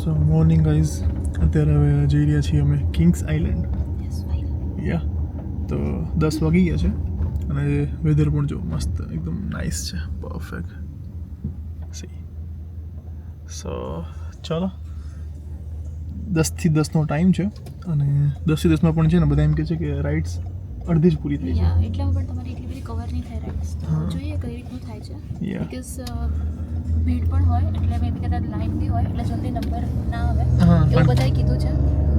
સો morning guys અત્યારે હવે જઈ રહ્યા છીએ અમે કિંગ્સ આઇલેન્ડ યા તો દસ વાગી ગયા છે. અને વેધર પણ જો મસ્ત એકદમ નાઇસ છે. પરફેક્ટ સી સો ચાલો. દસથી દસનો ટાઈમ છે. અને દસથી દસમાં પણ છે ને બધા એમ કહે છે કે રાઇડ્સ અડધી જ પૂરી થઈ છે. એટલે પણ તમારી એટલી બધી કવર નહીં થાય રાઇડ્સ જોઈએ કઈ રીતનું થાય છે. યા બીકોઝ ભીડ પણ હોય એટલે મે બી કદાચ લાઈન બી હોય એટલે જલ્દી નંબર ના આવે. હા એવું બધાએ કીધું છે.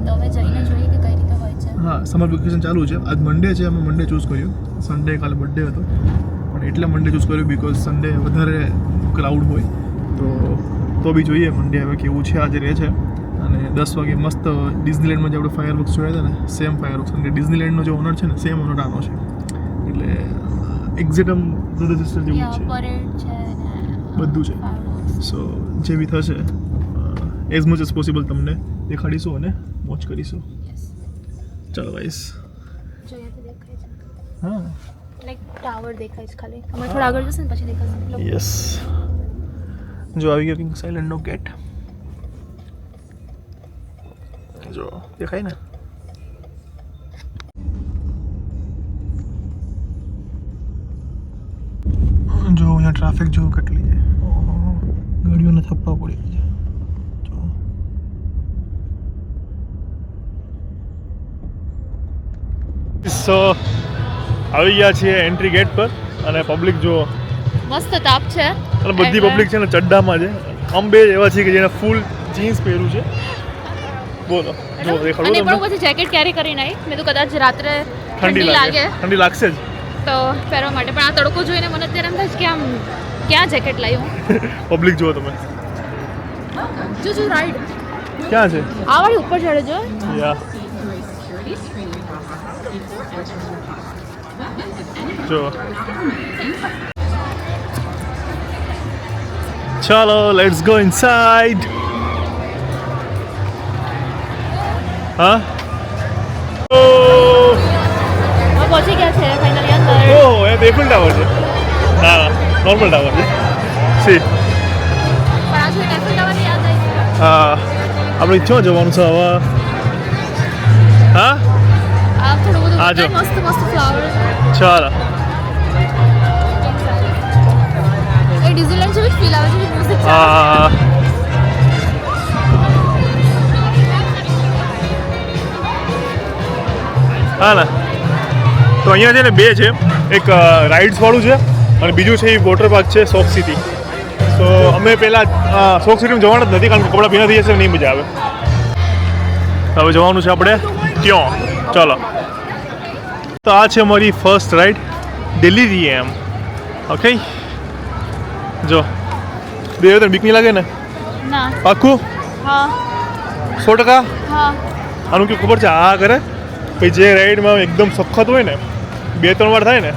તો હવે જઈને જોઈએ કે કઈ રીતે હોય છે. હા સમર વેકેશન ચાલુ છે. આજ મંડે છે અમે મંડે ચૂઝ કર્યું. સન્ડે કાલે બર્થડે હતો. પણ એટલે મંડે ચૂઝ કર્યું બીકોઝ સન્ડે વધારે ક્રાઉડ હોય. તો તો બી જોઈએ મંડે હવે કેવું છે આજે રહે છે. અને દસ વાગે મસ્ત ડિઝનીલેન્ડમાં જે આપણે ફાયર વર્ક્સ જોયા હતા ને સેમ ફાયર વર્ક્સ અને ડિઝનીલેન્ડનો જે ઓનર છે ને સેમ ઓનર આનો છે. એટલે એક્ઝેક્ટ આમ સિસ્ટર જેવું છે બધું છે. સો જે બી થશે એઝ મચ એઝ પોસિબલ તમને દેખાડીશું અને વોચ કરીશું. ચાલો ગાઈસ હા. લાઈક ટાવર દેખાય છે ખાલી. અમે થોડા આગળ જશે ને પછી દેખાશે. યસ જો આવી ગયો કિંગ નો કેટ જો દેખાય ને? જો અહીંયા ટ્રાફિક જો કેટલી છે. ગાડીઓને થપ્પા પડી ગયા સો આવી ગયા છીએ એન્ટ્રી ગેટ પર અને પબ્લિક જો મસ્ત તાપ છે અને બધી પબ્લિક છે ને ચડ્ડામાં છે અંબે એવા છે કે જેને ફૂલ જીન્સ પહેર્યું છે બોલો જો અને પણ પછી જેકેટ કેરી કરીને આવી મેં તો કદાચ રાત્રે ઠંડી લાગે ઠંડી લાગશે જ તો પહેરવા માટે પણ આ તડકો જોઈને મને અત્યારે એમ થાય કે આમ ક્યાં જેકેટ લાવ્યું પબ્લિક જુઓ તમે. જો જો રાઈડ ક્યાં છે? આ વાળી ઉપર ચડે જો જો. ચાલો લેટ્સ ગો ઇનસાઇડ હા? પહોંચી ગયા છે ફાઇનલી અંદર. ઓ એ બેફલ ટાવર છે. ના નોર્મલ ટાવર સી હા આપણે ક્યાં જવાનું છે હવે? હા? આ થોડું બધું આ જો. બતાય, મસ્ત મસ્ત ફ્લાવર ચાલો. એ ડિઝનીલેન્ડ ફીલ આવે છે મ્યુઝિક હા. હા ને. તો અહીંયા છે ને બે છે. એક રાઇડ્સ વાળું છે. અને બીજું છે એ વોટર પાર્ક છે સોક સિટી તો અમે પહેલાં સોક સિટીમાં જવાના જ નથી કારણ કે કપડાં ભીના થઈ જશે નહીં મજા આવે. હવે જવાનું છે આપણે ત્યાં. ચાલો. તો આ છે અમારી ફર્સ્ટ રાઈડ દિલ્હી જઈએ એમ ઓકે જો. બે તને બીક નહીં લાગે ને? પાકું સો ટકા? આનું કેવું ખબર છે? આ કરે? પછી જે રાઈડમાં એકદમ સખત હોય ને બે ત્રણ વાર થાય ને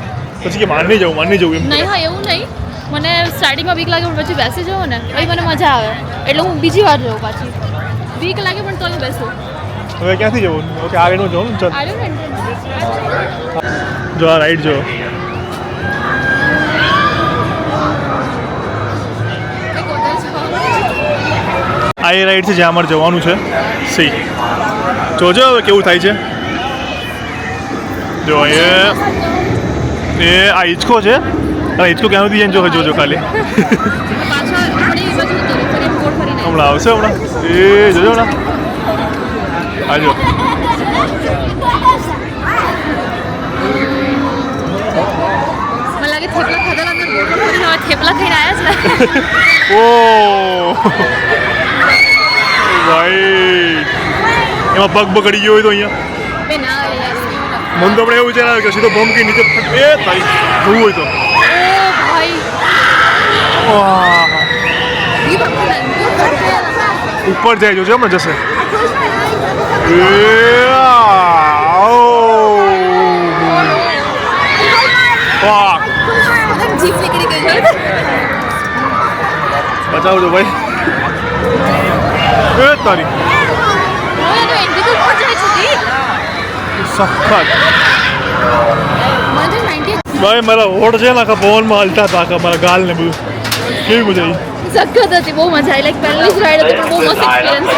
પછી કે માની જવું માની જવું એમ નહીં હા એવું નહીં. મને સ્ટાર્ટિંગમાં બીક લાગે પણ પછી બેસી જાઉં ને પછી મને મજા આવે. એટલે હું બીજી વાર જાઉં પાછી. બીક લાગે પણ તો હું બેસું. હવે ક્યાંથી જવું? ઓકે આ રાઈડમાં જવું? ચાલ. જો આ રાઈડ જો. આ એ રાઈડ છે જ્યાં અમારે જવાનું છે. સી. જોજો હવે કેવું થાય છે. જો એ એ આ હિંચકો છે? આ હિંચકો ક્યાં સુધી જઈને જો જોજો ખાલી. હમણાં આવશે હમણાં? એ જોજો હમણાં. આજો થેપલા ખાઈને આવ્યા છે. ઓ. ભાઈ એમાં પગ બગડી ગયો હોય તો અહીંયા. મન તો આપણે એવું છે ને કે સીધો બમ કે નીચે એ તારી જોવું હોય તો. ઉપર જાય જોજો હમણાં જશે. બચાવજો ભાઈ. એ તારી હવે તો એનથી તો ઉપર જાય છે જી. સખત. મને તો 90 ભાઈ મારા હોઠ છે ને આખા પવનમાં હાલતા હતા આખા મારા ગાલ ને બધું. કેવી મજા આવી? સખત હતી બહુ મજા આવી. લાઈક પહેલી જ રાઈડ હતી પણ બહુ મસ્ત એક્સપિરિયન્સ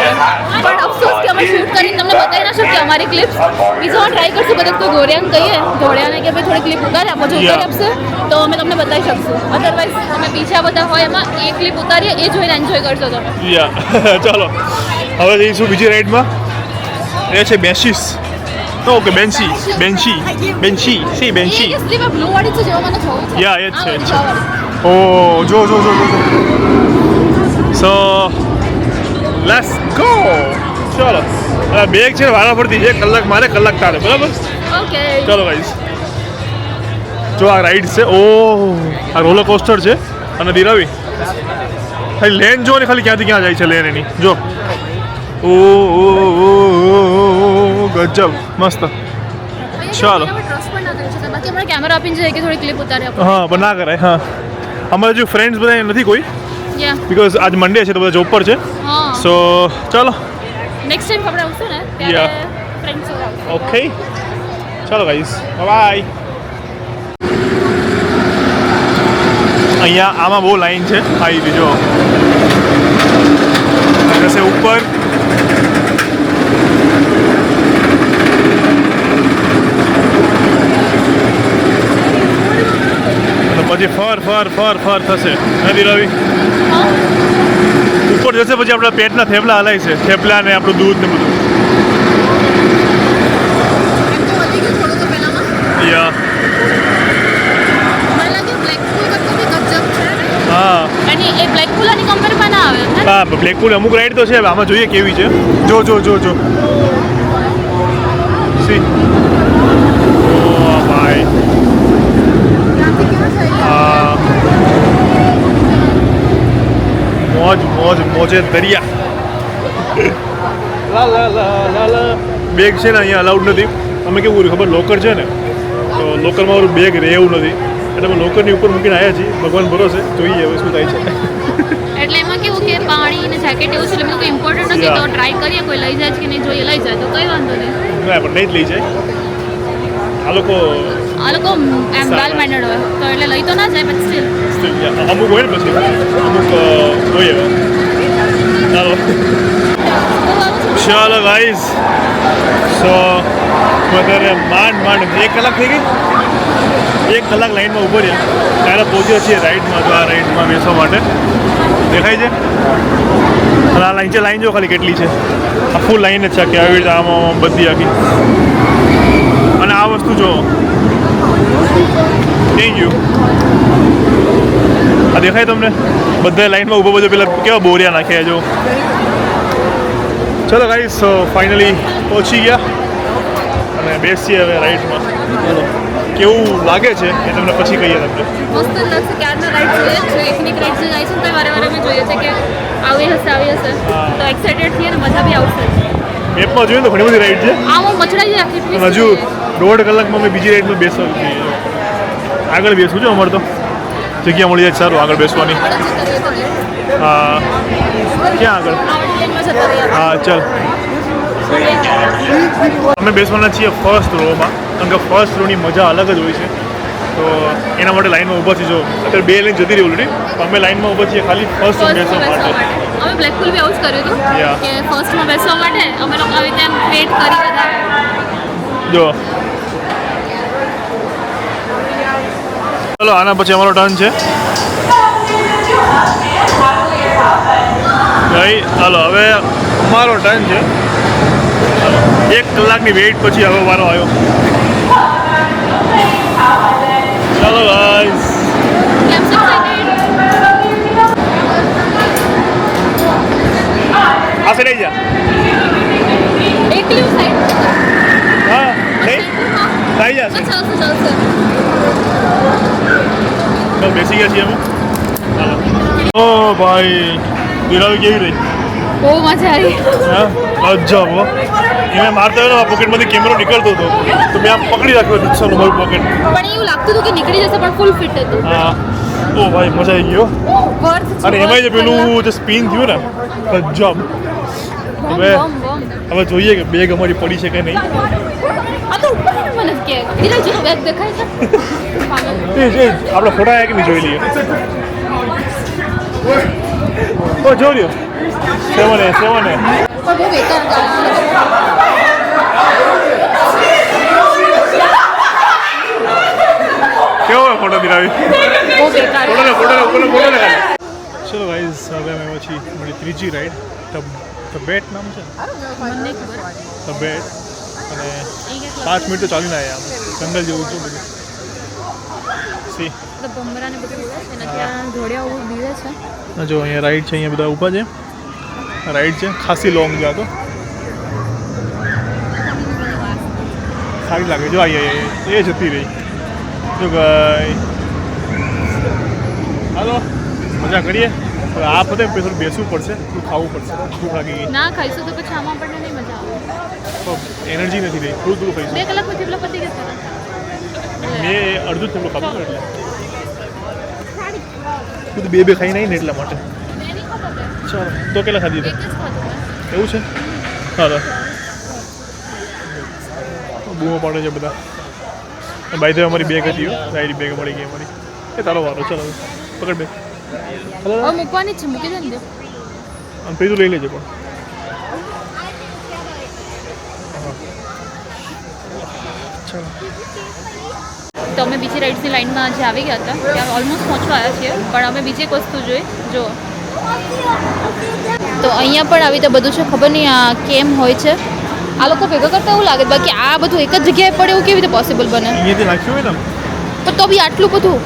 પણ અફસોસ કે અમે શૂટ કરીને તમને બતાવી ના શકીએ અમારી ક્લિપ્સ બીજો ટ્રાય કરશું કદાચ કોઈ ગોરિયાને કહીએ ઘોડિયાને કે ભાઈ થોડી ક્લિપ ઉતારી આપો જો ઉતારી આપશે તો અમે તમને બતાવી શકશું. અધરવાઇઝ તમે બીજા બધા હોય એમાં એ ક્લિપ ઉતારીએ એ જોઈને એન્જોય કરશો તમે. યા ચાલો. હવે જઈશું બીજી રાઈડમાં એ છે banshees okay banshee banshee banshee C banshee એ સ્લીપ બ્લુ વાળી છે જેવો મને જોવું છે Yeah, એ જ છે, એ જ છે. જો જો જો જો સો લેટ્સ ગો ચલો આ બેગ છે ને વારા ફરતી છે કલાક મારે કલાક તારે બરાબર ઓકે ચાલો ગાઈસ જો આ રાઈડ છે ઓ આ રોલર કોસ્ટર છે અને દિરાવી ખાલી લેન જો ને ખાલી ક્યાંથી ક્યાં જાય છે લેન એની જો ઓ ઓ ઓ, ઓ, ઓ, ગજબ મસ્ત ચાલો. ટ્રસ્ટ પણ ના કરી શકાય બાકી આપણે કેમેરા આપીને જઈએ કે થોડી ક્લિપ ઉતારી આપો હા પણ ના કરાય હા અમારા જો ફ્રેન્ડ્સ બધા નથી કોઈ યા બિકોઝ આજ મંડે છે તો બધા જોબ પર છે હા સો ચાલો નેક્સ્ટ ટાઈમ આપણે આવશું ને Yeah. ત્યારે ફ્રેન્ડ્સ જોડે આવશું ઓકે ચાલો ગાઈસ બાય અહીંયા આમાં બહુ લાઈન છે આવી બીજો જશે ઉપર પછી ફર ફર ફર ફર થશે. નથી રવિ ઉપર જશે પછી આપણા પેટના થેપલા હલાય છે. થેપલા ને આપણું દૂધ ને બધું? હા. બ્લેકપુલ અમુક રાઈડ તો છે આમાં જોઈએ કેવી છે. જો જો જો જો. સી ઓ ભાઈ ત્યાંથી કેવું છે આ મોજ મોજ મોજે દરિયા. લા લા લા લા લા. બેગ છે ને અહીંયા અલાઉડ નથી. અમે કેવું કર્યું ખબર? લોકર છે ને? તો લોકરમાં મારું બેગ રહે એવું નથી. એટલે અમે લોકરની ઉપર મૂકીને આવ્યા છીએ. ભગવાન ભરોસે. જોઈએ હવે શું થાય છે? એટલે એમાં કેવું કે પાણી ને જેકેટ એવું છે એટલે કોઈ ઇમ્પોર્ટન્ટ નથી. તો ટ્રાય કરીએ કોઈ લઈ જાય છે કે નહીં જોઈએ લઈ જાય તો કઈ વાંધો નહીં. ના પણ નહીં જ લઈ જાય. આ લોકો આ લોકો એમ વેલ મેનર્ડ હોય. તો એટલે લઈ તો ના જાય બટ સ્ટીલ અમુક હોય ને પછી. અમુક હોય ચાલો. ચાલો ગાઈઝ સો વધારે માંડ માંડ એક કલાક થઈ ગઈ? એક કલાક લાઈનમાં ઊભો રહ્યા. ત્યારે પહોંચ્યા છીએ રાઈડમાં તો આ રાઈડમાં બેસવા માટે. દેખાય છે? અને આ લાઈન છે લાઈન જો ખાલી કેટલી છે. આ ફૂલ લાઈન જ છે કે આવી રીતે આમાં આમાં બધી આખી. અને આ વસ્તુ જો થેન્ક યુ આ દેખાય તમને? બધા લાઈનમાં ઊભો બધો પેલા કેવા બોરિયા નાખ્યા જો. ચલો ગાઈસ ફાઇનલી પહોંચી ગયા. અને બેસીએ હવે રાઈડમાં કેવું લાગે છે? એ તમને પછી કહીએ તમને. મસ્ત લાગશે ક્યારના રાઈડ જોઈએ છે. એકની રાઈડ જે જાય છે તો વારે વારે અમે જોઈએ છે કે આવી હશે આવી હશે. તો એક્સાઇટેડ છીએ ને મજા બી આવશે. એપમાં જોઈએ તો ઘણી બધી રાઈડ છે. હું મચડાઈ પણ હજુ દોઢ કલાકમાં અમે બીજી રાઈડમાં બેસો આગળ બેસવું છે અમારે તો. જગ્યા મળી જાય સારું આગળ બેસવાની. હા. ક્યાં આગળ? હા ચાલ. અમે બેસવાના છીએ ફર્સ્ટ રોમાં કારણ કે ફર્સ્ટ રોની મજા અલગ જ હોય છે. તો એના માટે લાઈનમાં ઊભા છીએ જો. અત્યારે બે લાઈન જતી રહી ઓલરેડી અમે લાઈનમાં ઊભા છીએ ખાલી ફર્સ્ટ બેસવા માટે. અમે બ્લેકપુલ બી આવું જ કર્યું હતું કે ફર્સ્ટમાં બેસવા માટે અમે લોકો આવી રીતે વેટ કરી બધા. જો. ચલો આના પછી અમારો ટર્ન છે. ભાઈ ચાલો હવે અમારો ટર્ન છે. એક કલાકની વેઇટ પછી હવે મારો આવ્યો. ચાલો ગાઈસ કેમ છો આ સાઈડ આવી જા એકલી સાઈડ હા નહીં થઈ જશે ચાલશે ચાલશે ચાલો બેસી ગયા છીએ અમે ચાલો ઓ ભાઈ દિરાવી કેવી રહી બહુ મજા આવી. હા અજબ હો. મારતો મારતા હોય ને આ પોકેટમાંથી કેમેરો નીકળતો હતો. તો મેં આમ પકડી રાખ્યો રિક્ષાનું મારું પોકેટ પણ એવું લાગતું હતું કે નીકળી જશે પણ ફૂલ ફિટ હતું. હા. ઓ ભાઈ મજા આવી ગયો અને એમાં જે પેલું જે સ્પિન થયું ને અજબ હવે. હવે જોઈએ કે બેગ અમારી પડી છે કે નહીં. આપણે ફોટા એક કે નહીં જોઈ લઈએ? ઓ જો રહ્યો સેવન એ સેવન. એ પણ બહુ બેકાર ગાડી કેવો હોય ફોટો દિરાવી બહુ બેકાર ફોટો લે ફોટો લે ફોટો ફોટો લે ચલો ગાઈઝ હવે અમે પછી મારી ત્રીજી રાઈડ તબેટ બેટ નામ છે તબેટ ધ બેટ. અને પાંચ મિનિટ તો ચાલીને આવ્યા આમ જંગલ જેવું છે બધું. સી તો બધું ત્યાં ઘોડિયા છે. જો અહીંયા રાઈડ છે અહીંયા બધા ઊભા છે. રાઈડ છે. ખાસી લોંગ છે આ તો. સારી લાગે. જો આઈ એ જતી રહી. જો ગઈ હાલો મજા કરીએ. આ પતે થોડું બેસવું પડશે થોડું ખાવું પડશે ભૂખ લાગી ગઈ. ના ખાઈશું તો પછી આમાં આપણને નહીં મજા આવે. એનર્જી નથી રહી. થોડું થોડું બે ખાઈશું કલાક પછી પેલા પતી ગયા મેં અડધું જ થોડું ખાધું એટલે બે બે ખાઈ નહીં ને એટલા માટે. બે. ચાલો તો કેટલા ખાધી એવું છે? હાલો બૂમો પાડે છે બધા. બાય દે અમારી બેગ હતી ડાયરી બેગ મળી ગઈ અમારી. એ તારો વારો ચાલો. પકડ બેગ હવે મૂકવાની છે મૂકી દે ને. અને પેલું લઈ લેજે પણ. તો અમે બીજી રાઇડ્સની લાઈનમાં આજે આવી ગયા હતા. ત્યાં ઓલમોસ્ટ પહોંચવા આવ્યા છીએ. પણ અમે બીજી એક વસ્તુ જોઈ. જો તો અહીંયા પણ આવી રીતે બધું છે. ખબર નહીં આ કેમ હોય છે. આ લોકો ભેગા કરતા એવું લાગે બાકી આ બધું એક જ જગ્યાએ પડે એવું કેવી રીતે પોસિબલ બને? પણ તો બી આટલું બધું?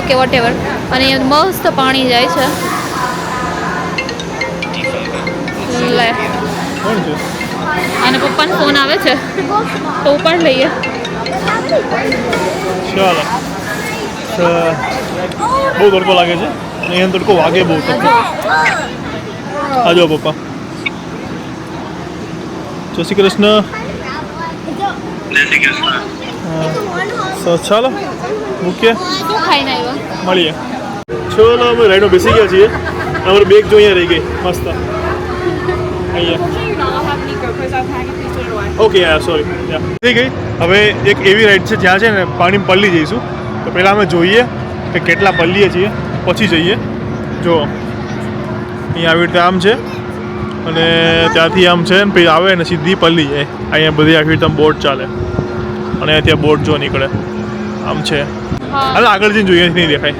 ઓકે વોટ એવર અને મસ્ત પાણી જાય છે. લે. અને પપ્પાનો ફોન આવે છે. તો પણ લઈએ. ચાલો. બહુ તડકો લાગે છે. અહીંયા તડકો વાગે બહુ તડકો આજો પપ્પા જય શ્રી કૃષ્ણ ચાલો મૂકીએ મળીએ ચલો અમે રાઈડમાં બેસી ગયા છીએ અમારી બેગ જો અહીંયા રહી ગઈ મસ્ત અહીંયા ઓકે યાર સોરી થઈ ગઈ હવે એક એવી રાઈડ છે જ્યાં છે ને પાણી પલ્લી જઈશું તો પહેલાં અમે જોઈએ કે કેટલા પલ્લીએ છીએ પછી જઈએ. જો અહીંયા આવી રીતે આમ છે. અને ત્યાંથી આમ છે ને પછી આવે ને સીધી પલ્લી જાય અહીંયા બધી આવી રીતે બોટ ચાલે. અને ત્યાં બોટ જો નીકળે. આમ છે. હાલ આગળ જઈને જોઈએ નહીં દેખાય.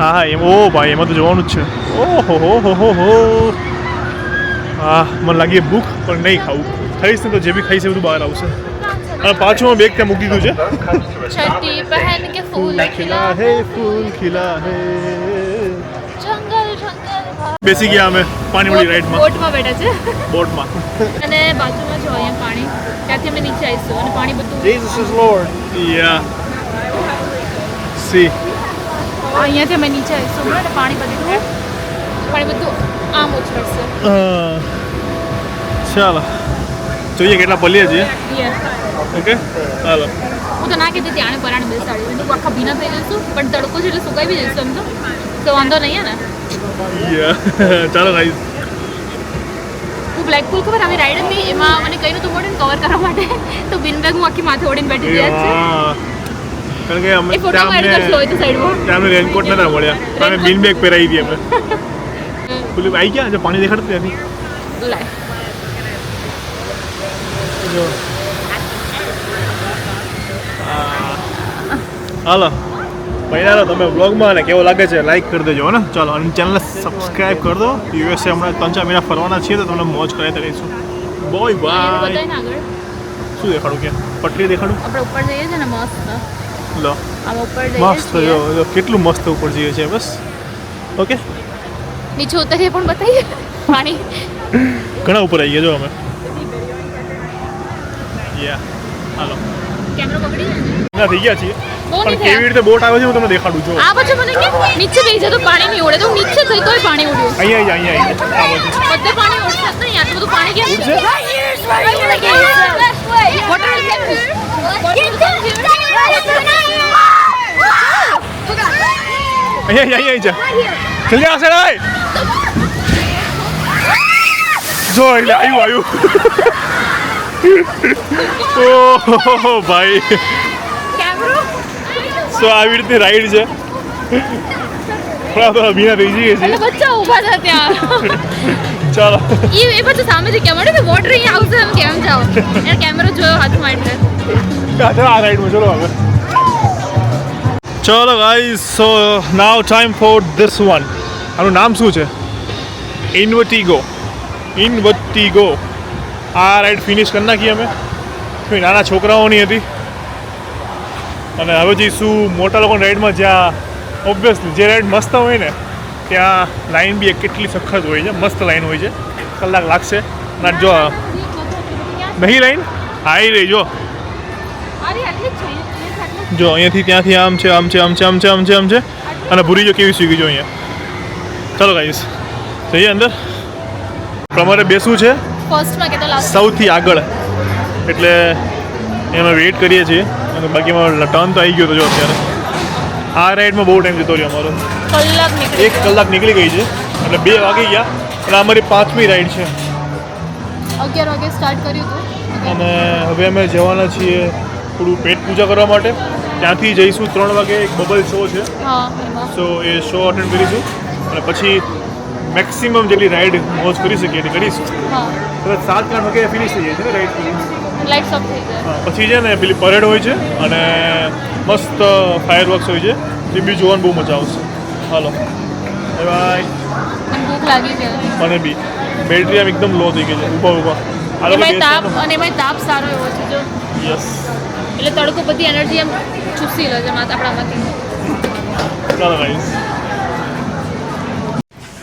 હા હા એમ ઓ ભાઈ એમાં તો જોવાનું જ છે. ઓહો હો હો હો હો. હા મને લાગી ભૂખ પણ નહીં ખાવું. ખાઈશ ને તો જે બી ખાઈશ એ બધું બહાર આવશે. અને પાછું બેગ ત્યાં મૂકી દીધું છે. છતી પહેન કે ફૂલ ખિલા હે ફૂલ ખીલા હે. જંગલ જંગલ. બેસી ગયા અમે પાણીવાળી રાઈડમાં. બોટમાં બેઠા છે. બોટમાં. અને બાજુમાં જો અહીંયા પાણી ત્યાંથી અમે નીચે આવીશું અને પાણી બધું Jesus is Lord yeah see અહીંયાથી અમે નીચે આવીશું અને પાણી બધું પાણી બધું આમ ઉછળશે. ચાલો. જોઈએ કેટલા પલીએ છીએ. ઓકે ચાલો. હું તો ના કહેતી ત્યાં પરાણે બેસાડી તો આખા ભીના થઈ જઈશું પણ તડકો છે એટલે સુકાઈ બી જઈશું એમ તો તો વાંધો નહીં ને? ચાલો ગાઈઝ હું બ્લેક પુલ ખબર આવી રાઈડ હતી એમાં મને કહ્યું તો મોડે કવર કરવા માટે. તો બિન બેગ હું આખી માથે ઓડીને બેઠી ગયા છે? કારણ કે અમે ત્યાં અમને રેનકોટ નતા મળ્યા. અમે બિન બેગ પહેરાવી હતી અમે. પેલું આવી ગયા? પાણી દેખાડતું ત્યાંથી લાય જો. હાલો. પહેલા તમે બ્લોગમાં અને કેવો લાગે છે લાઈક કરી દેજો ને? ચાલો અને ચેનલને સબસ્ક્રાઈબ કરી દો. યુએસએ હમણાં ત્રણ ચાર મહિના ફરવાના છીએ તો તમને મોજ કરાવી દઈશું બોય બાય શું દેખાડું કે? પટરી દેખાડું? આપણે ઉપર જઈએ છે ને મસ્ત. લો. આમ ઉપર જઈએ મસ્ત જો જો કેટલું મસ્ત ઉપર જઈએ છે બસ. ઓકે નીચે ઉતરીએ પણ બતાવીએ. પાણી. ઘણા ઉપર આવી ગયા જો અમે. યા હાલો કેમેરો પકડી ના. થઈ ગયા છીએ. પણ કેવી રીતે બોટ આવે છે હું તમને દેખાડું જો. આ પછી મને કે નીચે બેસી તો પાણી નહીં ઉડે તો નીચે થઈ તોય પાણી ઉડ્યું અહીંયા આવી અહીંયા આ બધે પાણી ઉડશે નહીં. આટલું બધું પાણી કેમ છે અહીંયા આવી અહીંયા જા. જલ્દી જો એટલે આવ્યું આવ્યું ઓહો ભાઈ. સો આવી રીતે રાઈડ છે. થોડા થોડા ભીના થઈ જઈએ છીએ. બચ્ચા ઊભા હતા ત્યાં. ચાલો. એ એ પછી સામેથી કેમ કે વોટર અહીંયા આવશે એમ કેમ જાઓ? એને કેમેરો જોયો હાથમાં એટલે આ સાઈડમાં ચલો હવે. ચલો guys so now time for this one આનું નામ શું છે? ઇન્વર્ટિગો ઇન્વર્ટિગો આ રાઈડ ફિનિશ કરી નાખી અમે. નાના છોકરાઓની હતી. અને હવે જઈશું મોટા લોકોની રાઈડમાં જ્યાં ઓબ્વિયસલી જે રાઈડ મસ્ત હોય ને, ત્યાં લાઈન બી કેટલી સખત હોય છે. મસ્ત લાઈન હોય છે. કલાક લાગશે. અને જો નહીં લાઈન હાઈ રહી જો. જ જ જો અહીંયાથી ત્યાંથી આમ છે આમ છે આમ છે આમ છે આમ છે આમ છે. અને ભૂરી જો કેવી સ્વીગી જો અહીંયા. ચાલો ગાઈશ જઈએ અંદર. તમારે બેસવું છે. ફર્સ્ટમાં કે તો સૌથી આગળ. એટલે એમાં વેઇટ કરીએ છીએ. અને બાકીમાં ટર્ન તો આવી ગયો તો જો અત્યારે. આ રાઈડમાં બહુ ટાઈમ જતો રહ્યો અમારો. કલાક નીકળી એક કલાક નીકળી ગઈ છે. એટલે બે વાગી ગયા. અને અમારી પાંચમી રાઈડ છે. અગિયાર વાગે સ્ટાર્ટ કર્યું હતું અને હવે અમે જવાના છીએ થોડું પેટ પૂજા કરવા માટે. ત્યાંથી જઈશું ત્રણ વાગે. એક બબલ શો છે. સો એ શો અટેન્ડ કરીશું. અને પછી મેક્સિમમ જેટલી રાઈડ મોજ કરી શકીએ એટલે કરીશું. હા. કદાચ સાત આઠ વાગે ફિનિશ થઈ જાય છે ને રાઈડ લાઇટ્સ ઓફ થઈ જાય. પછી છે ને પેલી પરેડ હોય છે અને મસ્ત ફાયર વર્ક્સ હોય છે. જે બી જોવાની બહુ મજા આવશે. હાલો. બાય બાય ભૂખ લાગી છે મને બી. બેટરી આમ એકદમ લો થઈ ગઈ છે. ઊભા ઊભા લોકો એમાં તાપ અને એમાં તાપ સારો એવો છે જો. યસ એટલે તડકો બધી એનર્જી એમ ચૂસી લે છે આપણામાંથી. ચાલો ગાઈઝ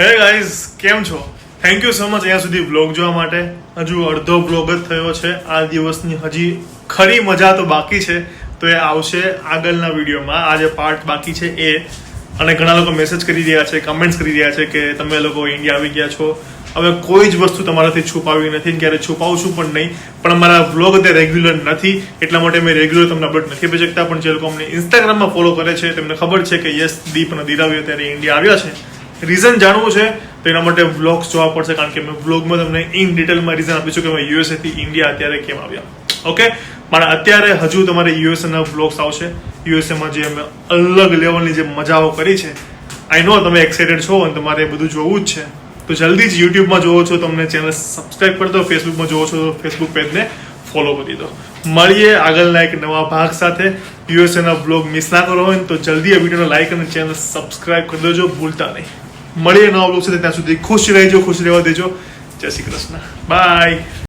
હે ગાઈઝ કેમ છો? થેન્ક યુ સો મચ અહીંયા સુધી બ્લોગ જોવા માટે. હજુ અડધો બ્લોગ જ થયો છે. આ દિવસની હજી ખરી મજા તો બાકી છે. તો એ આવશે આગળના વિડીયોમાં. આ જે પાર્ટ બાકી છે એ. અને ઘણા લોકો મેસેજ કરી રહ્યા છે કમેન્ટ્સ કરી રહ્યા છે કે તમે લોકો ઇન્ડિયા આવી ગયા છો. હવે કોઈ જ વસ્તુ તમારાથી છુપાવી નથી. ક્યારે છુપાવું છુપાવશું પણ નહીં. પણ અમારા વ્લોગ અત્યારે રેગ્યુલર નથી. એટલા માટે મેં રેગ્યુલર તમને અપડેટ નથી આપી શકતા. પણ જે લોકો અમને ઇન્સ્ટાગ્રામમાં ફોલો કરે છે, તેમને ખબર છે કે યસ દીપ અને દીરાવી અત્યારે ઇન્ડિયા આવ્યા છે. રીઝન જાણવું છે, તો એના માટે વ્લોગ્સ જોવા પડશે, કારણ કે મેં વ્લોગમાં તમને ઇન ડિટેલમાં રીઝન આપીશું કે અમે યુએસએથી ઇન્ડિયા અત્યારે કેમ આવ્યા. ઓકે પણ અત્યારે હજુ તમારે યુએસએના વ્લોગ્સ આવશે. યુએસએમાં જે અમે અલગ લેવલની જે મજાઓ કરી છે આઈ નો તમે એક્સાઇટેડ છો અને તમારે બધું જોવું જ છે. તો જલ્દી જ યુટ્યુબમાં જોવો છો, તમને ચેનલ સબસ્ક્રાઇબ કરી દો ફેસબુકમાં જોવો છો, તો ફેસબુક પેજને ફોલો કરી દો. મળીએ આગળના એક નવા ભાગ સાથે. યુએસએના બ્લોગ મિસ ના કરો હોય તો જલ્દી આ વિડીયોને લાઇક અને ચેનલ સબસ્ક્રાઇબ કરી દેજો, ભૂલતા નહીં. મળીએ નવા બ્લોગ સાથે. ત્યાં સુધી ખુશ રહેજો, ખુશ રહેવા દેજો. જય શ્રી કૃષ્ણ. બાય